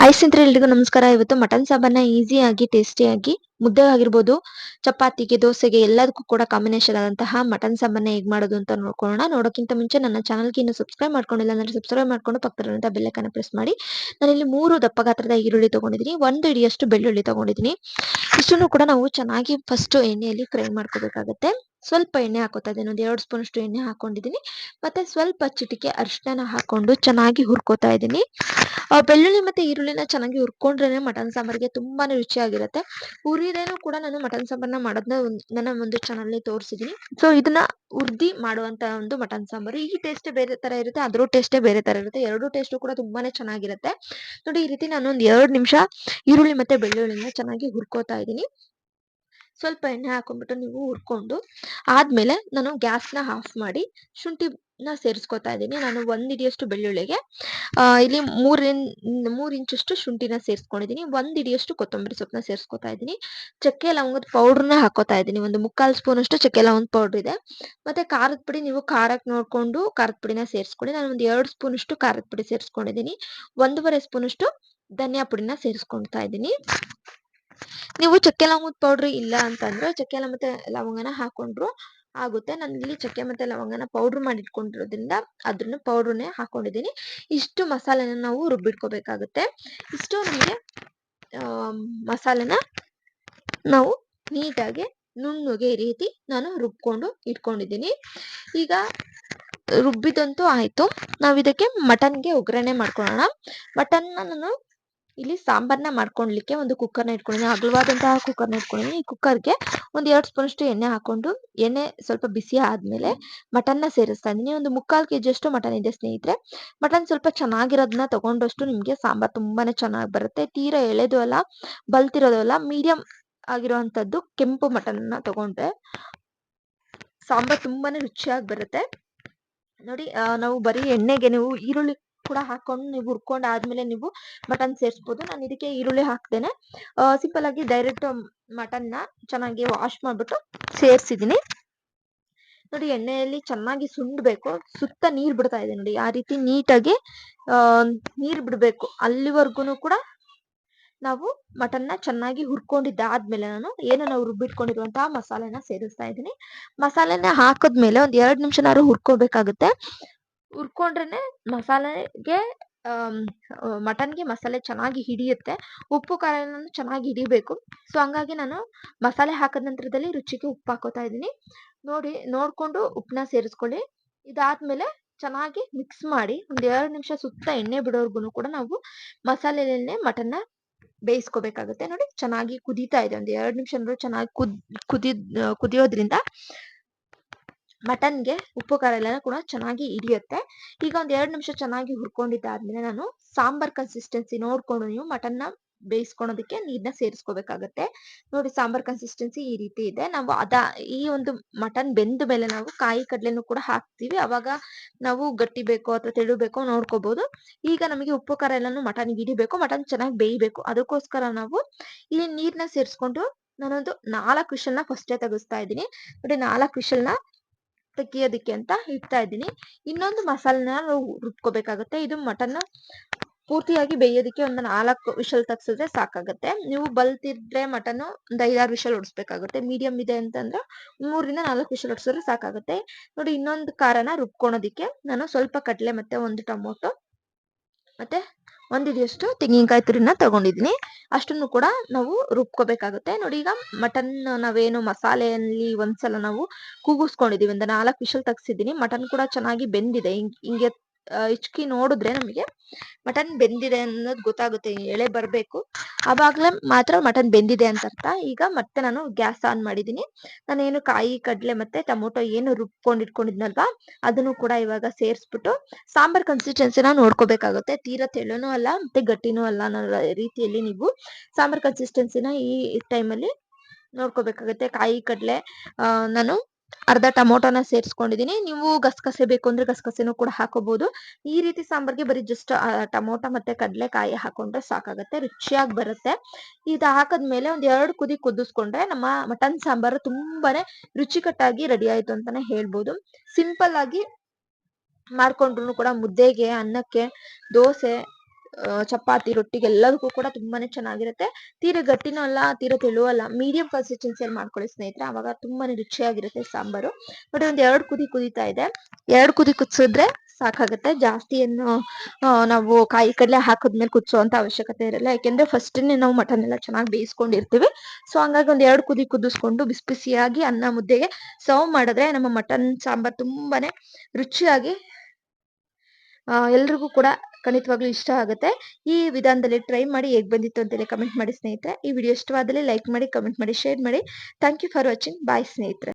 Hi ಸ್ನೇಹಿತರೆ, ಎಲ್ರಿಗೂ ನಮಸ್ಕಾರ. ಇವತ್ತು ಮಟನ್ ಸಾಂಬಾರ್ನ ಈಸಿಯಾಗಿ ಟೇಸ್ಟಿಯಾಗಿ ಮುದ್ದೆ ಆಗಿರ್ಬೋದು ಚಪಾತಿಗೆ, ದೋಸೆಗೆ ಎಲ್ಲದಕ್ಕೂ ಕೂಡ ಕಾಂಬಿನೇಷನ್ ಆದಂತಹ ಮಟನ್ ಸಾಂಬಾರ್ನ ಹೇಗ್ ಮಾಡೋದು ಅಂತ ನೋಡ್ಕೊಳ್ಳೋಣ. ನೋಡೋಕ್ಕಿಂತ ಮುಂಚೆ ನನ್ನ ಚಾನಲ್ಗೆ ಇನ್ನು ಸಬ್ಸ್ಕ್ರೈಬ್ ಮಾಡ್ಕೊಂಡಿಲ್ಲ ಅಂದ್ರೆ ಸಬ್ಸ್ಕ್ರೈಬ್ ಮಾಡ್ಕೊಂಡು ಪಕ್ಕದಲ್ಲಿರುವಂತಹ ಬೆಲ್ಲೈಕನ್ನ ಪ್ರೆಸ್ ಮಾಡಿ. ನಾನಿಲ್ಲಿ ಮೂರು ದಪ್ಪ ಗಾತ್ರದ ಈರುಳ್ಳಿ ತಗೊಂಡಿದ್ದೀನಿ, ಒಂದು ಇಡಿಯಷ್ಟು ಬೆಳ್ಳುಳ್ಳಿ ತಗೊಂಡಿದ್ದೀನಿ. ಇಷ್ಟನ್ನು ಕೂಡ ನಾವು ಚೆನ್ನಾಗಿ ಫಸ್ಟ್ ಎಣ್ಣೆಯಲ್ಲಿ ಫ್ರೈ ಮಾಡ್ಕೋಬೇಕಾಗತ್ತೆ. ಸ್ವಲ್ಪ ಎಣ್ಣೆ ಹಾಕೋತಾ ಇದ್ದೀನಿ, ಒಂದು ಎರಡು ಸ್ಪೂನ್ ಅಷ್ಟು ಎಣ್ಣೆ ಹಾಕೊಂಡಿದ್ದೀನಿ. ಮತ್ತೆ ಸ್ವಲ್ಪ ಚಿಟಿಕೆ ಅರಿಶಿನ ಹಾಕೊಂಡು ಚೆನ್ನಾಗಿ ಹುರ್ಕೋತಾ ಇದ್ದೀನಿ. ಬೆಳ್ಳುಳ್ಳಿ ಮತ್ತೆ ಈರುಳ್ಳಿನ ಚೆನ್ನಾಗಿ ಹುರ್ಕೊಂಡ್ರೇನೆ ಮಟನ್ ಸಾಂಬಾರಿಗೆ ತುಂಬಾನೇ ರುಚಿಯಾಗಿರುತ್ತೆ. ಹುರಿದೇನು ಕೂಡ ನಾನು ಮಟನ್ ಸಾಂಬಾರ್ನ ಮಾಡೋದನ್ನ ನನ್ನ ಒಂದು ಚಾನಲ್ ತೋರಿಸಿದೀನಿ. ಸೊ ಇದನ್ನ ಉರ್ದಿ ಮಾಡುವಂತ ಒಂದು ಮಟನ್ ಸಾಂಬಾರು. ಈ ಟೇಸ್ಟ್ ಬೇರೆ ತರ ಇರುತ್ತೆ, ಅದ್ರ ಟೇಸ್ಟೇ ಬೇರೆ ತರ ಇರುತ್ತೆ. ಎರಡು ಟೇಸ್ಟ್ ಕೂಡ ತುಂಬಾನೇ ಚೆನ್ನಾಗಿರುತ್ತೆ. ನೋಡಿ, ಈ ರೀತಿ ನಾನು ಒಂದು ಎರಡು ನಿಮಿಷ ಈರುಳ್ಳಿ ಮತ್ತೆ ಬೆಳ್ಳುಳ್ಳಿನ ಚೆನ್ನಾಗಿ ಹುರ್ಕೋತಾ ಇದ್ದೀನಿ. ಸ್ವಲ್ಪ ಎಣ್ಣೆ ಹಾಕೊಂಡ್ಬಿಟ್ಟು ನೀವು ಹುರ್ಕೊಂಡು, ಆದ್ಮೇಲೆ ನಾನು ಗ್ಯಾಸ್ನ ಆಫ್ ಮಾಡಿ ಶುಂಠಿನ ಸೇರಿಸ್ಕೊತಾ ಇದ್ದೀನಿ. ನಾನು ಒಂದ್ ಇಡಿಯಷ್ಟು ಬೆಳ್ಳುಳ್ಳಿಗೆ ಇಲ್ಲಿ ಮೂರಿನ್, ಮೂರು ಇಂಚಷ್ಟು ಶುಂಠಿನ ಸೇರಿಸ್ಕೊಂಡಿದ್ದೀನಿ. ಒಂದ್ ಇಡಿಯಷ್ಟು ಕೊತ್ತಂಬರಿ ಸೊಪ್ಪನ್ನ ಸೇರಿಸ್ಕೊತಾ ಇದ್ದೀನಿ. ಚಕ್ಕೆ ಲವಂಗದ ಪೌಡರ್ನ ಹಾಕೋತಾ ಇದ್ದೀನಿ. ಒಂದು ಮುಕ್ಕಾಲ್ ಸ್ಪೂನ್ ಅಷ್ಟು ಚಕ್ಕೆ ಲವಂಗದ ಪೌಡರ್ ಇದೆ. ಮತ್ತೆ ಖಾರದ ಪುಡಿ ನೀವು ಖಾರಕ್ಕೆ ನೋಡ್ಕೊಂಡು ಖಾರದ ಪುಡಿನ ಸೇರಿಸ್ಕೊಳ್ಳಿ. ನಾನು ಒಂದು ಎರಡು ಸ್ಪೂನ್ ಅಷ್ಟು ಖಾರದ ಪುಡಿ ಸೇರಿಸ್ಕೊಂಡಿದ್ದೀನಿ. ಒಂದೂವರೆ ಸ್ಪೂನ್ ಅಷ್ಟು ಧನಿಯಾ ಪುಡಿನ ಸೇರಿಸ್ಕೊಳ್ತಾ ಇದ್ದೀನಿ. ನೀವು ಚಕ್ಕೆ ಲವಂಗದ ಪೌಡ್ರ್ ಇಲ್ಲ ಅಂತಂದ್ರೆ, ಚಕ್ಕೆ ಮತ್ತೆ ಲವಂಗನ ಹಾಕೊಂಡ್ರು ಆಗುತ್ತೆ. ನಾನು ಇಲ್ಲಿ ಚಕ್ಕೆ ಮತ್ತೆ ಲವಂಗನ ಪೌಡ್ರ್ ಮಾಡಿ ಇಟ್ಕೊಂಡಿರೋದ್ರಿಂದ ಅದನ್ನ ಪೌಡ್ರನ್ನೇ ಹಾಕೊಂಡಿದ್ದೀನಿ. ಇಷ್ಟು ಮಸಾಲೆನ ನಾವು ರುಬ್ಬಿಟ್ಕೋಬೇಕಾಗುತ್ತೆ. ಇಷ್ಟು ನಮಗೆ ಮಸಾಲೆನ ನಾವು ನೀಟಾಗಿ ನುಣ್ಣಗೆ ಈ ರೀತಿ ನಾನು ರುಬ್ಕೊಂಡು ಇಟ್ಕೊಂಡಿದ್ದೀನಿ. ಈಗ ರುಬ್ಬಿದಂತೂ ಆಯಿತು. ನಾವು ಇದಕ್ಕೆ ಮಟನ್ಗೆ ಒಗ್ಗರಣೆ ಮಾಡ್ಕೊಳ್ಳೋಣ ಮಟನ್ನ ನಾನು ಇಲ್ಲಿ ಸಾಂಬಾರ್ನ ಮಾಡ್ಕೊಳ್ಲಿಕ್ಕೆ ಒಂದು ಕುಕ್ಕರ್ನ ಇಟ್ಕೊಂಡಿದ್ದೀನಿ ಅಗಲವಾದಂತಹ ಕುಕ್ಕರ್ನ ಇಟ್ಕೊಂಡಿದ್ದೀನಿ ಈ ಕುಕ್ಕರ್ಗೆ ಒಂದು ಎರಡು ಸ್ಪೂನ್ ಅಷ್ಟು ಎಣ್ಣೆ ಹಾಕೊಂಡು ಎಣ್ಣೆ ಸ್ವಲ್ಪ ಬಿಸಿ ಆದಮೇಲೆ ಮಟನ್ನ ಸೇರಿಸ್ತಾ ಇದ್ದೀನಿ. ಒಂದು ಮುಕ್ಕಾಲು ಕೆ ಜಿಯಷ್ಟು ಮಟನ್ ಇದೆ ಸ್ನೇಹಿತರೆ. ಮಟನ್ ಸ್ವಲ್ಪ ಚೆನ್ನಾಗಿರೋದನ್ನ ತಗೊಂಡಷ್ಟು ನಿಮಗೆ ಸಾಂಬಾರ್ ತುಂಬಾನೇ ಚೆನ್ನಾಗಿ ಬರುತ್ತೆ. ತೀರಾ ಎಳೆದು ಅಲ್ಲ, ಬಲ್ತಿರೋದು ಅಲ್ಲ, ಮೀಡಿಯಂ ಆಗಿರುವಂತದ್ದು ಕೆಂಪು ಮಟನ್ನ ತಗೊಂಡ್ರೆ ಸಾಂಬಾರ್ ತುಂಬಾನೇ ರುಚಿಯಾಗಿ ಬರುತ್ತೆ. ನೋಡಿ ನಾವು ಬರೀ ಎಣ್ಣೆಗೆ ನೀವು ಈರುಳ್ಳಿ ಕೂಡ ಹಾಕೊಂಡು ನೀವು ಹುರ್ಕೊಂಡು ಆದ್ಮೇಲೆ ನೀವು ಮಟನ್ ಸೇರಿಸ್ಬೋದು. ನಾನು ಇದಕ್ಕೆ ಈರುಳ್ಳಿ ಹಾಕ್ತೇನೆ. ಸಿಂಪಲ್ ಆಗಿ ಡೈರೆಕ್ಟ್ ಮಟನ್ನ ಚೆನ್ನಾಗಿ ವಾಶ್ ಮಾಡ್ಬಿಟ್ಟು ಸೇರ್ಸಿದೀನಿ ನೋಡಿ, ಎಣ್ಣೆಯಲ್ಲಿ ಚೆನ್ನಾಗಿ ಸುಂಡ್ಬೇಕು. ಸುತ್ತ ನೀರ್ ಬಿಡ್ತಾ ಇದೆ ನೋಡಿ. ಆ ರೀತಿ ನೀಟಾಗಿ ನೀರ್ ಬಿಡ್ಬೇಕು. ಅಲ್ಲಿವರ್ಗುನು ಕೂಡ ನಾವು ಮಟನ್ನ ಚೆನ್ನಾಗಿ ಹುರ್ಕೊಂಡಿದ್ದಾದ್ಮೇಲೆ ನಾನು ಏನು ನಾವು ರುಬ್ಬಿಟ್ಕೊಂಡಿರುವಂತಹ ಮಸಾಲೆನ ಸೇರಿಸ್ತಾ ಇದ್ದೀನಿ. ಮಸಾಲೆನ ಹಾಕದ್ಮೇಲೆ ಒಂದ್ ಎರಡ್ ನಿಮಿಷನಾದ್ರು ಹುರ್ಕೋಬೇಕಾಗುತ್ತೆ. ಹುರ್ಕೊಂಡ್ರೇನೆ ಮಸಾಲೆಗೆ ಮಟನ್ಗೆ ಮಸಾಲೆ ಚೆನ್ನಾಗಿ ಹಿಡಿಯುತ್ತೆ. ಉಪ್ಪು ಖಾರ ಎಲ್ಲಾನು ಚೆನ್ನಾಗಿ ಹಿಡಿಬೇಕು. ಸೊ, ಹಂಗಾಗಿ ನಾನು ಮಸಾಲೆ ಹಾಕಿದ ನಂತರದಲ್ಲಿ ರುಚಿಗೆ ಉಪ್ಪು ಹಾಕೋತಾ ಇದ್ದೀನಿ. ನೋಡಿ, ನೋಡ್ಕೊಂಡು ಉಪ್ಪನ್ನ ಸೇರಿಸ್ಕೊಳ್ಳಿ. ಇದಾದಮೇಲೆ ಚೆನ್ನಾಗಿ ಮಿಕ್ಸ್ ಮಾಡಿ ಒಂದು ಎರಡು ನಿಮಿಷ ಸುತ್ತ ಎಣ್ಣೆ ಬಿಡೋರ್ಗು ಕೂಡ ನಾವು ಮಸಾಲೆಯಲ್ಲೇ ಮಟನ್ನ ಬೇಯಿಸ್ಕೋಬೇಕಾಗುತ್ತೆ. ನೋಡಿ, ಚೆನ್ನಾಗಿ ಕುದೀತಾ ಇದೆ. ಒಂದು ಎರಡು ನಿಮಿಷ ಚೆನ್ನಾಗಿ ಕುದ್ ಕುದಿ ಕುದಿಯೋದ್ರಿಂದ ಮಟನ್ಗೆ ಉಪ್ಪು, ಖಾರ ಎಲ್ಲ ಕೂಡ ಚೆನ್ನಾಗಿ ಹಿಡಿಯುತ್ತೆ. ಈಗ ಒಂದ್ ಎರಡ್ ನಿಮಿಷ ಚೆನ್ನಾಗಿ ಹುರ್ಕೊಂಡಿದ್ದಾದ್ಮೇಲೆ ನಾನು ಸಾಂಬಾರ್ ಕನ್ಸಿಸ್ಟೆನ್ಸಿ ನೋಡ್ಕೊಂಡು ನೀವು ಮಟನ್ನ ಬೇಯಿಸ್ಕೊಳೋದಕ್ಕೆ ನೀರ್ನ ಸೇರಿಸ್ಕೋಬೇಕಾಗತ್ತೆ. ನೋಡಿ ಸಾಂಬಾರ್ ಕನ್ಸಿಸ್ಟೆನ್ಸಿ ಈ ರೀತಿ ಇದೆ. ನಾವು ಅದ ಈ ಒಂದು ಮಟನ್ ಬೆಂದ ಮೇಲೆ ನಾವು ಕಾಯಿ ಕಡಲೆನೂ ಕೂಡ ಹಾಕ್ತಿವಿ. ಅವಾಗ ನಾವು ಗಟ್ಟಿ ಬೇಕೋ ಅಥವಾ ತೆಳು ಬೇಕೋ ನೋಡ್ಕೋಬಹುದು ಈಗ ನಮಗೆ ಉಪ್ಪು, ಖಾರ ಎಲ್ಲಾನು ಮಟನ್ ಹಿಡಿಬೇಕು. ಮಟನ್ ಚೆನ್ನಾಗಿ ಬೇಯಬೇಕು. ಅದಕ್ಕೋಸ್ಕರ ನಾವು ಇಲ್ಲಿ ನೀರನ್ನ ಸೇರಿಸ್ಕೊಂಡು ನಾನೊಂದು ನಾಲ್ಕು ವಿಷಲ್ನ ಫಸ್ಟೇ ತೆಗೆಸ್ತಾ ಇದ್ದೀನಿ. ನೋಡಿ ನಾಲ್ಕು ವಿಷಲ್ನ ತೆಗಿಯೋದಿಕ್ಕೆ ಅಂತ ಇಡ್ತಾ ಇದ್ದೀನಿ. ಇನ್ನೊಂದು ಮಸಾಲೆನ ನಾವು ರುಬ್ಕೋಬೇಕಾಗುತ್ತೆ. ಇದು ಮಟನ್ ಪೂರ್ತಿಯಾಗಿ ಬೇಯೋದಕ್ಕೆ ಒಂದು ನಾಲ್ಕು ವಿಷಲ್ ತಗ್ಸಿದ್ರೆ ಸಾಕಾಗುತ್ತೆ. ನೀವು ಬಲ್ತಿದ್ರೆ ಮಟನ್ ಒಂದು ಐದಾರು ವಿಷಲ್ ಹೊಡಿಸ್ಬೇಕಾಗುತ್ತೆ ಮೀಡಿಯಂ ಇದೆ ಅಂತಂದ್ರೆ ಮೂರಿಂದ ನಾಲ್ಕು ವಿಷಲ್ ಹೊಡ್ಸಿದ್ರೆ ಸಾಕಾಗುತ್ತೆ. ನೋಡಿ, ಇನ್ನೊಂದು ಖಾರನ ರುಬ್ಕೊಳೋದಿಕ್ಕೆ ನಾನು ಸ್ವಲ್ಪ ಕಡಲೆ ಮತ್ತೆ ಒಂದು ಟೊಮೊಟೊ ಮತ್ತೆ ಒಂದ್ ಹಿಡಿಯಷ್ಟು ತೆಂಗಿನಕಾಯಿ ತುರಿನ ತಗೊಂಡಿದ್ದೀನಿ. ಅಷ್ಟನ್ನು ಕೂಡ ನಾವು ರುಬ್ಕೋಬೇಕಾಗುತ್ತೆ. ನೋಡಿ ಈಗ ಮಟನ್ ನಾವೇನು ಮಸಾಲೆಯಲ್ಲಿ ಒಂದ್ಸಲ ನಾವು ಕೂಗಿಸ್ಕೊಂಡಿದೀವಿ ಒಂದು ನಾಲ್ಕು ವಿಷಲ್ ತಗ್ಸಿದ್ದೀನಿ. ಮಟನ್ ಕೂಡ ಚೆನ್ನಾಗಿ ಬೆಂದಿದೆ. ಹಿಂಗ್- ಹಿಚ್ಕಿ ನೋಡಿದ್ರೆ ನಮಗೆ ಮಟನ್ ಬೆಂದಿದೆ ಅನ್ನೋದು ಗೊತ್ತಾಗುತ್ತೆ, ಎಳೆ ಬರಬೇಕು. ಆವಾಗಲೇ ಮಾತ್ರ ಮಟನ್ ಬೆಂದಿದೆ ಅಂತ ಅರ್ಥ ಈಗ ಮತ್ತೆ ನಾನು ಗ್ಯಾಸ್ ಆನ್ ಮಾಡಿದೀನಿ. ನಾನೇನು ಕಾಯಿ, ಕಡಲೆ ಮತ್ತೆ ಟೊಮೊಟೊ ಏನು ರುಬ್ಕೊಂಡು ಇಟ್ಕೊಂಡಿದ್ನಲ್ವಾ, ಅದನ್ನು ಕೂಡ ಇವಾಗ ಸೇರಿಸ್ಬಿಟ್ಟು ಸಾಂಬಾರ್ ಕನ್ಸಿಸ್ಟೆನ್ಸಿನ ನೋಡ್ಕೋಬೇಕಾಗುತ್ತೆ. ತೀರಾ ತೆಳುನೂ ಅಲ್ಲ, ಮತ್ತೆ ಗಟ್ಟಿನೂ ಅಲ್ಲ ಅನ್ನೋ ರೀತಿಯಲ್ಲಿ ನೀವು ಸಾಂಬಾರ್ ಕನ್ಸಿಸ್ಟೆನ್ಸಿನ ಈ ಟೈಮಲ್ಲಿ ನೋಡ್ಕೋಬೇಕಾಗುತ್ತೆ. ಕಾಯಿ, ಕಡಲೆ ನಾನು ಅರ್ಧ ಟೊಮೊಟೊನ ಸೇರಿಸ್ಕೊಂಡಿದೀನಿ. ನೀವು ಗಸಗಸೆ ಬೇಕು ಅಂದ್ರೆ ಗಸಗಸೆನೂ ಕೂಡ ಹಾಕೋಬಹುದು ಈ ರೀತಿ ಸಾಂಬಾರ್ಗೆ ಬರೀ ಜಸ್ಟ್ ಟೊಮೊಟೊ ಮತ್ತೆ ಕಡಲೆಕಾಯಿ ಹಾಕೊಂಡ್ರೆ ಸಾಕಾಗತ್ತೆ, ರುಚಿಯಾಗಿ ಬರುತ್ತೆ. ಇದು ಹಾಕದ್ಮೇಲೆ ಒಂದ್ ಎರಡು ಕುದಿ ಕುದಿಸ್ಕೊಂಡ್ರೆ ನಮ್ಮ ಮಟನ್ ಸಾಂಬಾರು ತುಂಬಾನೇ ರುಚಿಕಟ್ಟಾಗಿ ರೆಡಿ ಆಯ್ತು ಅಂತಾನೆ ಹೇಳ್ಬೋದು. ಸಿಂಪಲ್ ಆಗಿ ಮಾಡ್ಕೊಂಡ್ರು ಕೂಡ ಮುದ್ದೆಗೆ, ಅನ್ನಕ್ಕೆ, ದೋಸೆ ಚಪಾತಿ, ರೊಟ್ಟಿಗೆ ಎಲ್ಲದಕ್ಕೂ ಕೂಡ ತುಂಬಾನೇ ಚೆನ್ನಾಗಿರುತ್ತೆ. ತೀರಾ ಗಟ್ಟಿನೂ ಅಲ್ಲ, ತೀರಾ ತೆಳುವಲ್ಲ ಮೀಡಿಯಂ ಕನ್ಸಿಸ್ಟೆನ್ಸಿಯಲ್ಲಿ ಮಾಡ್ಕೊಳ್ಳಿ ಸ್ನೇಹಿತರೆ. ಅವಾಗ ತುಂಬಾನೇ ರುಚಿಯಾಗಿರುತ್ತೆ ಸಾಂಬಾರು. ನೋಡಿ ಒಂದ್ ಎರಡು ಕುದಿ ಕುದೀತಾ ಇದೆ. ಎರಡು ಕುದಿ ಕುದಿಸಿದ್ರೆ ಸಾಕಾಗುತ್ತೆ. ಜಾಸ್ತಿ ಏನು ನಾವು ಕಾಯಿ ಕಡಲೆ ಹಾಕಿದ್ಮೇಲೆ ಕುದಿಸುವಂತ ಅವಶ್ಯಕತೆ ಇರಲ್ಲ. ಯಾಕೆಂದ್ರೆ ಫಸ್ಟ್ನೇ ನಾವು ಮಟನ್ ಎಲ್ಲ ಚೆನ್ನಾಗಿ ಬೇಯಿಸ್ಕೊಂಡಿರ್ತೀವಿ. ಸೊ ಹಂಗಾಗಿ ಒಂದ್ ಎರಡು ಕುದಿ ಕುದಿಸ್ಕೊಂಡು ಬಿಸಿ ಬಿಸಿಯಾಗಿ ಅನ್ನ ಮುದ್ದೆಗೆ ಸರ್ವ್ ಮಾಡಿದ್ರೆ ನಮ್ಮ ಮಟನ್ ಸಾಂಬಾರ್ ತುಂಬಾನೇ ರುಚಿಯಾಗಿ ಎಲ್ರಿಗೂ ಕೂಡ ಖಂಡಿತವಾಗ್ಲೂ ಇಷ್ಟ ಆಗುತ್ತೆ. ಈ ವಿಧಾನದಲ್ಲಿ ಟ್ರೈ ಮಾಡಿ ಹೇಗೆ ಬಂದಿತ್ತು ಅಂತೇಳಿ ಕಮೆಂಟ್ ಮಾಡಿ ಸ್ನೇಹಿತರೆ. ಈ ವಿಡಿಯೋ ಇಷ್ಟವಾದಲ್ಲಿ ಲೈಕ್ ಮಾಡಿ, ಕಮೆಂಟ್ ಮಾಡಿ, ಶೇರ್ ಮಾಡಿ. Thank you for watching. Bye ಸ್ನೇಹಿತರೆ.